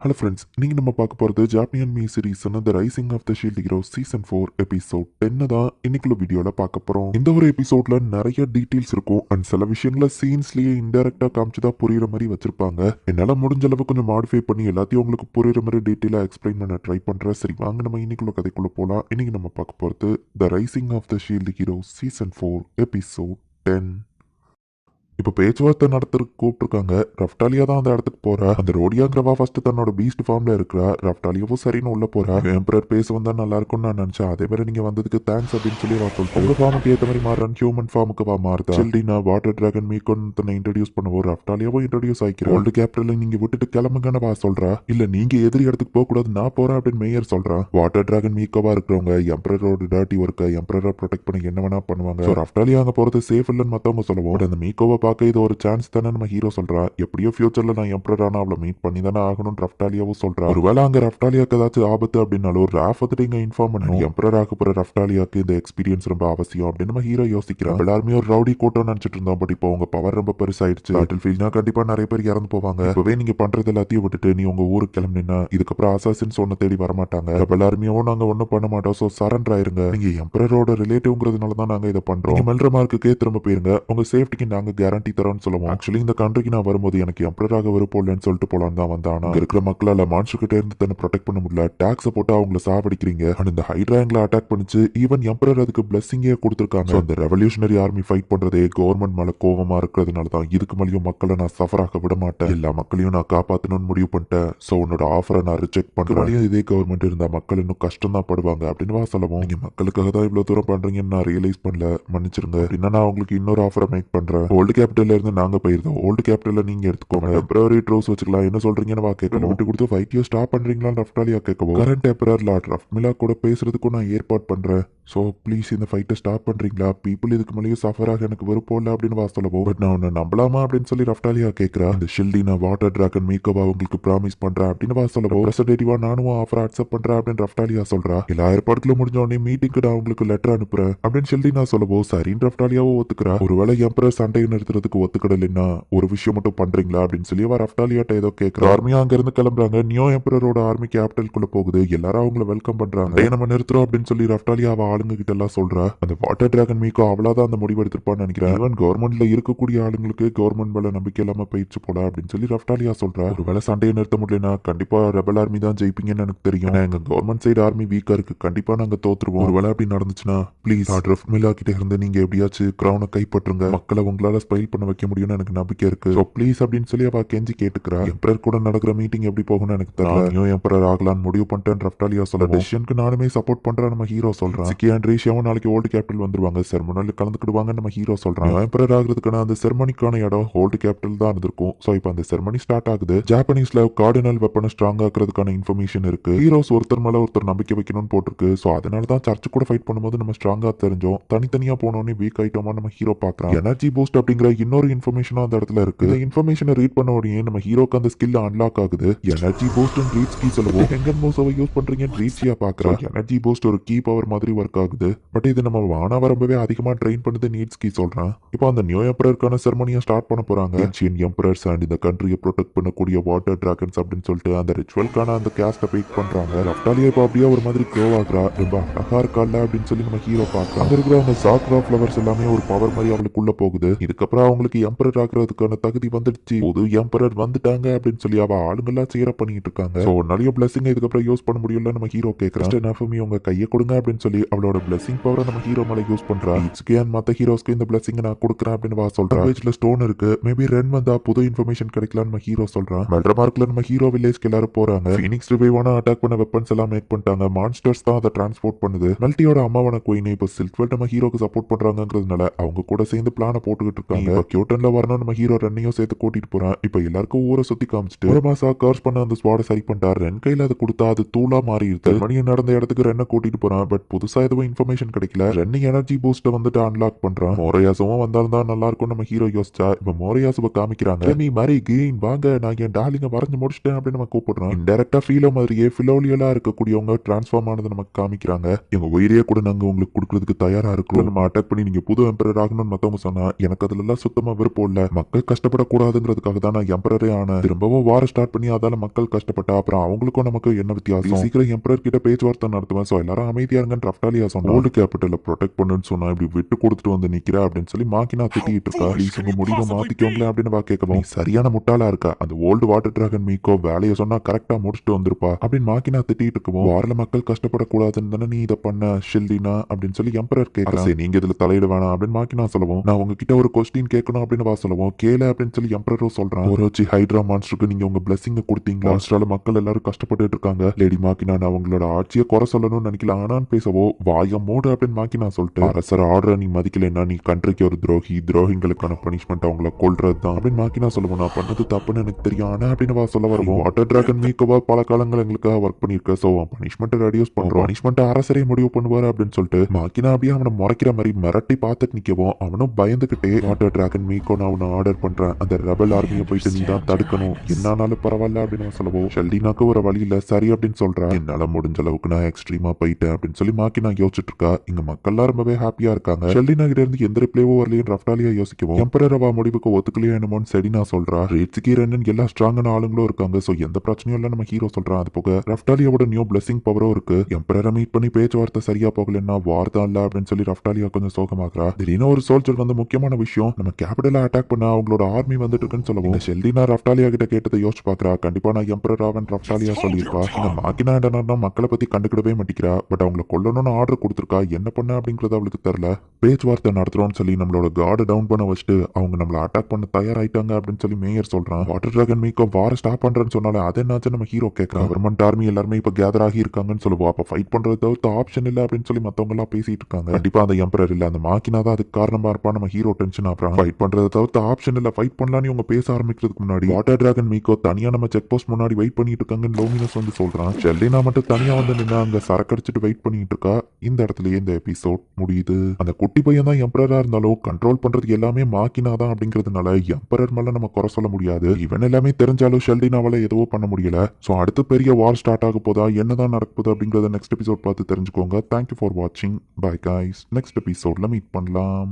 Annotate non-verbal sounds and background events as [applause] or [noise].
Hello friends நீங்கள் நம்ம பார்க்க போகிறது ஜாப்பியன் me series the rising of the shield hero season four episode டென்னு தான் இன்னைக்குள்ள வீடியோவில் பார்க்க போகிறோம் இந்த ஒரு எபிசோடில் நிறைய டீட்டெயில்ஸ் இருக்கும் அண்ட் சில விஷயங்களை சீன்ஸ்லேயே இன்டெரக்டாக காமிச்சு தான் புரியுற மாதிரி வச்சிருப்பாங்க. என்னால் முடிஞ்ச அளவு கொஞ்சம் மாடிஃபை பண்ணி எல்லாத்தையும் உங்களுக்கு புரியுற மாதிரி டீட்டெயிலாக எக்ஸ்பிளைன் பண்ண ட்ரை பண்ணுறேன் சரி வாங்க நம்ம இன்னைக்குள்ள கதைக்குள்ளே போகலாம் இன்னைக்கு நம்ம பார்க்க போகிறது the rising of the shield hero season four episode ten இப்போ பேச்சுவார்த்தை நடத்துறதுக்கு கூப்பிட்டுருக்காங்க. ரஃப்டாலியா தான் அந்த இடத்துக்கு போறா. அந்த ரோடியாங்கிறவா ஃபர்ஸ்ட் தன்னோட பீஸ்ட் ஃபார்ம்ல இருக்கிறா. ரஃப்டாலியாவும் சரின்னு உள்ள போறா. எம்பரர் பேச வந்தா நல்லா இருக்கும்னு நான் நினைச்சேன். அதே மாதிரி நீங்க வந்ததுக்கு தேங்க்ஸ் அப்படின்னு சொல்லி வா சொல்லிட்டு உங்க ஃபார்முக்கு ஏற்ற மாதிரி மாறான் ஹியூமன் ஃபார்முக்கு வா மாறுதா? சில்டினா வாட்டர் டிராகன் மீக்கோன் தன்னை இன்ட்ரடியூஸ் பண்ணுவோம். ரஃப்டாலியாவும் இன்ட்ரடியூஸ் ஆகிக்கிறேன் ஓல்டு கேபிட்டல் நீங்க விட்டுட்டு கிளம்புங்கன்னு வா சொல்றா. இல்ல நீங்க எதிரி இடத்துக்கு போக கூடாது நான் போறேன் அப்படின்னு மேயர் சொல்றான் வாட்டர் டிராகன் மீக்கோவா இருக்கிறவங்க எம்பரரோட டாட்டி ஒர்க்கை எம்பரரை ப்ரொடெக்ட் பண்ணி என்ன வேணா பண்ணுவாங்க. ரஃப்டாலியா அங்க போறது சேஃப் இல்லைன்னு மத்தவங்க சொல்லுவோம். அந்த மீக்கோவை பார்க்க இது ஒரு சான்ஸ் தானே நம்ம ஹீரோ சொல்றா. எப்படியோ ஃபியூச்சர்ல நான் எம்பரரான அவளை மீட் பண்ணி தானே ஆகணும்னு ரஃப்டாலியாவும் சொல்றா. ஒருவேளை அங்க ரஃப்டாலியாக்கு ஏதாச்சும் ஆபத்து அப்படின்னாலும் ராஃப் வந்துட்டு இங்க இன்ஃபார்ம் பண்ணணும் எம்பரர் ஆக போற ரஃப்டாலியாக்கு இந்த எக்ஸ்பீரியன்ஸ் ரொம்ப அவசியம் அப்படின்னு நம்ம ஹீரோ யோசிக்கிறோம் எல்லாருமே ஒரு ரவுடி கூட்டம் நினைச்சிட்டு இருந்தோம் பட் இப்போ உங்க பவர் ரொம்ப பெருசாயிடுச்சு. பேட்டில் ஃபீல்ட்னா கண்டிப்பா நிறைய பேர் இறந்து போவாங்க. இப்பவே நீங்க பண்றது எல்லாத்தையும் விட்டுட்டு நீ உங்க ஊருக்கு கிளம்பினா இதுக்கப்புறம் அசாசின் சொன்ன தேடி வர மாட்டாங்க எல்லாருமே நாங்க ஒண்ணும் பண்ண மாட்டோம். சோ சரண்டர் ஆயிருங்க. நீங்க எம்பரரோட ரிலேட்டிவ்ங்கிறதுனால தான் நாங்க இதை பண்றோம். நீங்க மெல்ற மார்க்குக்கே திரும்ப போயிருங்க. உங்க சேஃப்டிக்கு நாங்க கேரண்டி தரோம்னு சொல்லுவோம் ஆக்சுவலி இந்த கண்ட்ரிக்கு நான் வரும்போது எனக்கு எம்பரராக விருப்பம் இல்லைன்னு சொல்லிட்டு போலான்னு தான் வந்தேன். ஆனா இருக்கிற மக்களால மான்ஸ்டர் கிட்ட இருந்து தன்னை ப்ரொடெக்ட் பண்ண முடியல. டாக்ஸை போட்டு அவங்கள சாவடிக்கிறீங்க. அண்ட் இந்த ஹைட்ராங்கில் அட்டாக் பண்ணிச்சு. ஈவன் எம்பரர் அதுக்கு பிளஸிங்கே கொடுத்துருக்காங்க. அந்த ரெவல்யூஷனரி ஆர்மி ஃபைட் பண்றதே கவர்மெண்ட் மேல கோவமா இருக்கிறதுனால தான் இதுக்கு மேலேயும் மக்களை நான் சஃபராக விட மாட்டேன். எல்லா மக்களையும் நான் காப்பாத்தணும்னு முடிவு பண்ணிட்டேன். ஸோ உன்னோட ஆஃபரை நான் ரிஜெக்ட் பண்றேன். இதே கவர்மெண்ட் இருந்தா மக்கள் இன்னும் கஷ்டம் தான் படுவாங்க. அப்படின்னு வா சொல்லவும் நீங்க மக்களுக்காக தான் இவ்வளவு தூரம் பண்றீங்கன்னு நான் ரியலைஸ் பண்ணல. மன்னிச்சிருங்க. அப்படின்னா நான் உங்களுக்கு இன்னொரு ஆஃபரை மேக் பண்றேன். ஓல்டு கேபிட்டல்ல இருந்து நாங்க போயிருந்தோம் ஓல்டு கேபிட்டல்ல நீங்க எடுத்துக்கோங்க. டெம்பரரி ட்ரோஸ் வச்சுக்கலாம். என்ன சொல்றீங்கன்னு வா கேட்கணும். விட்டு கொடுத்து ஃபைட்டியோ ஸ்டாப் பண்றீங்களான்னு ரஃப்டாலியா கேட்கவும் கரண்ட் டெம்பரர் லார்ட் ரஃப் மிலா கூட பேசுறதுக்கும் நான் ஏற்பாடு பண்றேன். ஸோ ப்ளீஸ் இந்த ஃபைட்டை ஸ்டாப் பண்றீங்களா? பீப்புள் இதுக்கு மேலேயும் சஃபராக எனக்கு விருப்பம் இல்லை அப்படின்னு வா சொல்லவும் பட் நான் உன்னை நம்பலாமா அப்படின்னு சொல்லி ரஃப்டாலியா கேட்கிறா. அந்த ஷில்டி நான் வாட்டர் டிராகன் மேக்கோவா உங்களுக்கு ப்ராமிஸ் பண்றேன் அப்படின்னு வா சொல்லவும் ரெப்ரசன்டேட்டிவா நானும் ஆஃபர் அக்செப்ட் பண்றேன் அப்படின்னு ரஃப்டாலியா சொல்றா. எல்லா ஏற்பாடுகளும் முடிஞ்ச உடனே மீட்டிங்க்கு நான் உங்களுக்கு லெட்டர் அனுப்புறேன் அப்படின்னு ஷில்டி நான் சொல்லவும் சரின்னு ரஃப்டாலியாவும் ஒத்துக்கிறா. ஒருவேளை எம்பரர் சண்டையை நிறுத்துறதுக்கு ஒத்துக்கிடலைன்னா ஒரு விஷயம் மட்டும் பண்றீங்களா அப்படின்னு சொல்லி அவர் ரஃப்டாலியாட்ட ஏதோ கேட்குற ஆர்மியா அங்க இருந்து கிளம்புறாங்க. நியோ எம்பரோட ஆர்மி கேபிட்டலுக்குள்ள போகுது. எல்லாரும் அவங்கள வெல்கம் பண்றாங்க. நம்ம நிறுத்துறோம் அப்படின்னு சொல்லி ரஃப்டாலியா அவ ஆளுங்க கிட்ட எல்லாம் சொல்றா. அந்த வாட்டர் டிராகன் மீக்கோ அவ்வளவுதான் அந்த முடிவு எடுத்திருப்பான்னு நினைக்கிறேன். ஈவன் கவர்மெண்ட்ல இருக்கக்கூடிய ஆளுங்களுக்கு கவர்மெண்ட் மேல நம்பிக்கை இல்லாம போயிடுச்சு போல அப்படின்னு சொல்லி ரஃப்டாலியா சொல்றா. ஒருவேளை சண்டையை நிறுத்த முடியலனா கண்டிப்பா ரெபல் ஆர்மி தான் ஜெயிப்பீங்கன்னு எனக்கு தெரியும். எங்க கவர்மெண்ட் சைடு ஆர்மி வீக்கா இருக்கு. கண்டிப்பா நாங்க தோத்துருவோம். ஒருவேளை அப்படி நடந்துச்சுன்னா ப்ளீஸ் ரஃப் மில்லா கிட்ட இருந்து நீங்க எப்படியாச்சும் கிரௌனை கைப்பற்றுங்க. மக்களை உங்களால ஸ்பைல் பண்ண வைக்க முடியும்னு எனக்கு நம்பிக்கை இருக்கு. ஸோ ப்ளீஸ் அப்படின்னு சொல்லி அவ கெஞ்சி கேட்டுக்கிறா. எம்பரர் கூட நடக்கிற மீட்டிங் எப்படி போகும்னு எனக்கு தெரியல. எம்பரர் ஆகலான்னு முடிவு பண்ணிட்டேன் ரஃப்டாலியா சொல்ல டெசிஷனுக்கு நானுமே சப்போர்ட் பண்றேன் நம்ம ஹீரோ சொல்றான். சிக்கி அண்ட் ரேஷியாவும் நாளைக்கு ஓல்டு கேபிட்டல் வந்துருவாங்க. செரமனியில் கலந்துக்கிடுவாங்க நம்ம ஹீரோ சொல்றான். எம்பரர் ஆகிறதுக்கான அந்த செரமனிக்கான இடம் ஓல்டு கேபிட்டல் தான் இருந்திருக்கும். ஸோ இப்போ அந்த செரமனி ஸ்டார்ட் ஆகுது. ஜாப்பனீஸ்ல கார்டினல் வெப்பனை ஸ்ட்ராங் ஆக்குறதுக்கான இன்ஃபர்மேஷன் இருக்கு. ஹீரோஸ் ஒருத்தர் மேல ஒருத்தர் நம்பிக்கை வைக்கணும்னு போட்டிருக்கு. ஸோ அதனால தான் சர்ச் கூட ஃபைட் பண்ணும்போது நம்ம ஸ்ட்ராங்கா தெரிஞ்சோம். தனித்தனியா போனோடனே வீக் ஆயிட்டோமா நம்ம ஹீரோ பார்க்கறோம் எனர்ஜி பூஸ்ட் அப்படிங்கிற இன்னொரு இன்ஃபர்மேஷனும் அந்த இடத்துல இருக்கு. இந்த இன்ஃபர்மேஷனை ரீட் பண்ண உடனே நம்ம ஹீரோக்கு அந்த ஸ்கில் அன்லாக் ஆகுது. எனர்ஜி பூஸ்ட் ரீச் கீ சொல்லுவோம். [laughs] எங்க மூசவை யூஸ் பண்றீங்கன்னு ரீச்சியா பாக்குறோம் எனர்ஜி பூஸ்ட் ஒரு கீ பவர் மாதிரி ஒர்க் ஆகுது. பட் இது நம்ம வானா ரொம்பவே அதிகமா ட்ரெயின் பண்ணுது நீட்ஸ் கீ சொல்றான். இப்போ அந்த நியூ எம்பரருக்கான செரமனியை ஸ்டார்ட் பண்ண போறாங்க. ஏன்ஷியன் எம்பரர்ஸ் அண்ட் இந்த கண்ட்ரியை ப்ரொடெக்ட் பண்ணக்கூடிய வாட்டர் டிராகன்ஸ் அப்படின்னு சொல்லிட்டு அந்த ரிச்சுவல்கான அந்த கேஸ்ட பீக் பண்றாங்க. ரஃப்டாலியா இப்போ அப்படியே ஒரு மாதிரி க்ளோ ஆகுறா. ரொம்ப அழகா இருக்கால அப்படின்னு சொல்லி நம்ம ஹீரோ பார்க்கலாம் அங்க இருக்கிற அந்த சாக்ரா ஃபிளவர்ஸ் எல்லாமே ஒரு பவர் மாதிரி அவளுக்குள்ள போகுது. இதுக்கப்புறம் அவங்களுக்கு எம்பரர் ஆகிறதுக்கான தகுதி வந்துடுச்சு. புது எம்பரர் வந்துட்டாங்க அப்படின்னு சொல்லி அவ ஆளுங்கெல்லாம் சேர பண்ணிட்டு இருக்காங்க. ஸோ நிறைய பிளஸிங் இதுக்கப்புறம் யூஸ் பண்ண முடியல நம்ம ஹீரோ கேட்கறேன் நஃபமி உங்க கையை கொடுங்க அப்படின்னு சொல்லி அவளோட பிளஸிங் பவரை நம்ம ஹீரோ மேல யூஸ் பண்றா. இட்ஸ்கே மத்த ஹீரோஸ்க்கு இந்த பிளஸிங் நான் கொடுக்குறேன் அப்படின்னு வா சொல்றேன் பேஜ்ல ஸ்டோன் இருக்கு. மேபி ரென் வந்தா புது இன்ஃபர்மேஷன் கிடைக்கலாம்னு நம்ம ஹீரோ சொல்றான் மெல்ற மார்க்ல நம்ம ஹீரோ வில்லேஜ்க்கு எல்லாரும் போறாங்க. ஃபினிக்ஸ் ரிவைவான அட்டாக் பண்ண வெப்பன்ஸ் எல்லாம் மேக் பண்ணிட்டாங்க. மான்ஸ்டர்ஸ் தான் அதை டிரான்ஸ்போர்ட் பண்ணுது. மெல்ட்டியோட அம்மாவான குயின் இப்போ சில்க்வெல் நம்ம ஹீரோக்கு சப்போர்ட் பண்றாங்கிறதுனால அவங்க கூட சேர்ந்து பிளான போட்டுக்கிட்டு இருக்காங்க. இப்போ கியூட்டன்ல வரணும் நம்ம ஹீரோ ரெண்டையும் சேர்த்து கூட்டிட்டு போறான். இப்போ எல்லாருக்கும் ஊரை சுத்தி காமிச்சிட்டு ஒரு மாசம் கர்ஸ் பண்ண அந்த ஸ்வாட சரி பண்ணிட்டார் ரென் கையில அது கொடுத்தா அது தூளா மாறி இருக்கு மணி நடந்த இடத்துக்கு ரென்னை கூட்டிட்டு போறான். பட் புதுசா எதுவும் இன்ஃபர்மேஷன் கிடைக்கல. ரென்னு எனர்ஜி பூஸ்ட வந்துட்டு அன்லாக் பண்றான். மோரையாசமும் வந்தாலும் நல்லா இருக்கும் நம்ம ஹீரோ யோசிச்சா இப்ப மோரையாசுவை காமிக்கிறாங்க. நீ மாதிரி கெயின் வாங்க நான் என் டார்லிங்க வரைஞ்சு முடிச்சிட்டேன் அப்படின்னு நம்ம கூப்பிடுறோம். இன்டெரக்டா ஃபீலோ மாதிரியே ஃபிலோலியலா இருக்கக்கூடியவங்க டிரான்ஸ்ஃபார்ம் ஆனது நமக்கு காமிக்கிறாங்க. எங்க உயிரியே கூட நாங்க உங்களுக்கு கொடுக்கறதுக்கு தயாரா இருக்கிறோம். நம்ம அட்டாக் பண்ணி நீங்க புது எம்பரர் ஆகணும்னு மத்தவங்க சொன்னா எனக்கு அதுல சுத்தமா விருப்பம் இல்ல. மக்கள் கஷ்டப்படக்கூடாதுங்கிறதுக்காக தான் நான் எம்பரரே ஆனேன். திரும்பவும் வார ஸ்டார்ட் பண்ணி அதால மக்கள் கஷ்டப்பட்டா அப்புறம் அவங்களுக்கும் நமக்கு என்ன வித்தியாசம்? சீக்கிரம் எம்பரர் கிட்ட பேச்சுவார்த்தை நடத்துவேன். சோ எல்லாரும் அமைதியா இருங்கன்னு ரஃப்டாலியா சொன்னா ஓல்டு கேபிட்டல ப்ரொடெக்ட் பண்ணுன்னு சொன்னா இப்படி விட்டு கொடுத்துட்டு வந்து நிக்கிற அப்படின்னு சொல்லி மாக்கினா திட்டிட்டு இருக்கா. ப்ளீஸ் உங்க முடிவை மாத்திக்கோங்களேன் அப்படின்னு வா கேட்கவும். "நீ சரியான முட்டாளா இருக்கா? அந்த ஓல்டு வாட்டர் டிராகன் மீக்கோ வேலையை சொன்னா கரெக்டா முடிச்சுட்டு வந்திருப்பா அப்படின்னு மாக்கினா திட்டிட்டு இருக்கவும் வாரில் மக்கள் கஷ்டப்படக்கூடாதுன்னு தானே நீ இதை பண்ண ஷில்டினா அப்படின்னு சொல்லி எம்பரர் கேட்கறா சரி நீங்க இதுல தலையிட வேணாம் அப்படின்னு மாக்கினா சொல்லவும் நான் உங்ககிட்ட ஒரு கொஸ்டின் கேட்கணும் அப்படின்னு வா சொல்லவும். கேள அப்படின்னு சொல்லி எம்பரரும் சொல்றான். ஒரு வச்சு ஹைட்ரா மான்ஸ்டருக்கு நீங்க உங்க பிளஸிங்க கொடுத்தீங்க. மான்ஸ்டரால மக்கள் எல்லாரும் கஷ்டப்பட்டுட்டு இருக்காங்க. லேடி மாக்கினா நான் அவங்களோட ஆட்சியை குறை சொல்லணும்னு நினைக்கல. ஆனான்னு பேசவோ வாய மூடு அப்படின்னு மாக்கினா சொல்லிட்டு அரசர் ஆர்டரை நீ மதிக்கலைன்னா நீ கண்ட்ரிக்கு ஒரு துரோகி துரோகிங்களுக்கான பனிஷ்மெண்ட் அவங்கள கொல்றது தான் அப்படின்னு மாக்கினா சொல்லுவோம் நான் பண்ணது தப்புன்னு எனக்கு தெரியும் ஆனா அப்படின்னு வா சொல்ல வருவோம். வாட்டர் டிராகன் மீக்கோவா பல காலங்கள் எங்களுக்காக ஒர்க் பண்ணிருக்க சோ பனிஷ்மெண்ட் ரெடியூஸ் பண்றோம். பனிஷ்மெண்ட் அரசரே முடிவு பண்ணுவாரு அப்படின்னு சொல்லிட்டு மாக்கினா அப்படியே அவனை முறைக்கிற மாதிரி மிரட்டி பார்த்துட்டு நிக்கவும் அவனும் பயந்துகிட்டே வாட்டர் டிராகன் மீக்கோ நான் ஒன்று ஆர்டர் பண்றேன். அந்த ரெபல் ஆர்மியை போயிட்டு நீ தான் தடுக்கணும். என்னானாலும் பரவாயில்ல அப்படின்னு நான் சொல்லவும் ஷெல்டினாக்கு ஒரு வழி இல்லை. சரி அப்படின்னு சொல்றேன். என்னால முடிஞ்ச அளவுக்கு நான் எக்ஸ்ட்ரீமா போயிட்டேன் அப்படின்னு சொல்லி மாக்கி நான் யோசிச்சுட்டு இருக்கா. இங்க மக்கள்லாம் ரொம்பவே ஹாப்பியா இருக்காங்க. ஷெல்டினா கிட்ட இருந்து எந்த ரிப்ளேவோ வரலையும் ரஃப்டாலியா யோசிக்கவும் எம்பரர் அவ முடிவுக்கு ஒத்துக்கலையோ என்னமோன்னு நான் சொல்றா. ரேட்ஸுக்கு ரெண்டு எல்லா ஸ்ட்ராங்கான ஆளுங்களும் இருக்காங்க. ஸோ எந்த பிரச்சனையும் இல்லை. நம்ம ஹீரோ சொல்றான். அது போக ரஃப்டாலியாவோட நியூ பிளஸிங் பவரும் இருக்கு. எம்பரரை மீட் பண்ணி பேச்சுவார்த்தை சரியா போகலன்னா வார்த்தை தான் இல்ல அப்படின்னு சொல்லி ரஃப்டாலியா கொஞ்சம் சோகமாக்குறா. திடீர்னு ஒரு சோல்ஜர் வந்து முக்கியமான விஷயம் நம்ம கேபிட்டல அட்டாக் பண்ண அவங்களோட ஆர்மி வந்துட்டு இருக்குன்னு சொல்லவும் ஷெல்டினா ரஃப்டாலியா கிட்ட கேட்டதை யோசிச்சு பாக்குறா கண்டிப்பா நான் எம்பரர் ஆவன் ரஃப்டாலியா சொல்லியிருப்பா. இந்த மாக்கினா என்னன்னா மக்களை பத்தி கண்டுக்கிடவே மாட்டேங்கிறா பட் அவங்கள கொல்லணும்னு ஆர்டர் கொடுத்துருக்கா. என்ன பண்ண அப்படிங்கறது அவளுக்கு தெரியல. பேச்சுவார்த்தை நடத்துறோம்னு சொல்லி நம்மளோட கார்டை டவுன் பண்ண வச்சுட்டு அவங்க நம்மள அட்டாக் பண்ண தயாராயிட்டாங்க அப்படின்னு சொல்லி மேயர் சொல்றான். வாட்டர் டிராகன் மீக்கோ வார ஸ்டாப் பண்றேன்னு சொன்னாலே அது என்னாச்சு நம்ம ஹீரோ கேட்கறான். கவர்மெண்ட் ஆர்மி எல்லாருமே இப்ப கேதர் ஆகி இருக்காங்கன்னு சொல்லுவோம் அப்ப ஃபைட் பண்றது தவிர்த்து ஆப்ஷன் இல்ல அப்படின்னு சொல்லி மத்தவங்க எல்லாம் பேசிட்டு இருக்காங்க. கண்டிப்பா அந்த எம்பரர் இல்ல. அந்த மாக்கினா தான் அதுக்கு காரணமா இருப்பா நம்ம ஹீரோ டென்ஷன் ஆகிறான் ஃபைட் பண்றதை தவிர்த்து ஆப்ஷன் இல்ல. ஃபைட் பண்ணலாம்னு இவங்க பேச ஆரம்பிக்கிறதுக்கு முன்னாடி வாட்டர் டிராகன் மீக்கோ தனியா நம்ம செக் போஸ்ட் முன்னாடி வெயிட் பண்ணிட்டு இருக்காங்கன்னு லோமினஸ் வந்து சொல்றான். செல்லினா மட்டும் தனியா வந்து நின்று அங்க சரக்கடிச்சிட்டு வெயிட் பண்ணிட்டு இருக்கா? இந்த இடத்துலயே இந்த எபிசோட் முடியுது. அந்த குட்டி பையன் தான் எம்பரரா இருந்தாலும் கண்ட்ரோல் பண்றது எல்லாமே மாக்கினா தான் அப்படிங்கிறதுனால எம்பரர் மேல நம்ம குறை சொல்ல முடியாது. இவன் எல்லாமே தெரிஞ்சாலும் ஷெல்டினாவால எதுவோ பண்ண முடியல. சோ அடுத்து பெரிய வார் ஸ்டார்ட் ஆக போதா என்னதான் நடக்க போதா அப்படிங்கறத நெக்ஸ்ட் எபிசோட் பார்த்து தெரிஞ்சுக்கோங்க. தேங்க்யூ ஃபார் வாட்சிங் பை காய்ஸ் நெக்ஸ்ட் எபிசோட்ல மீட் பண்ணலாம்.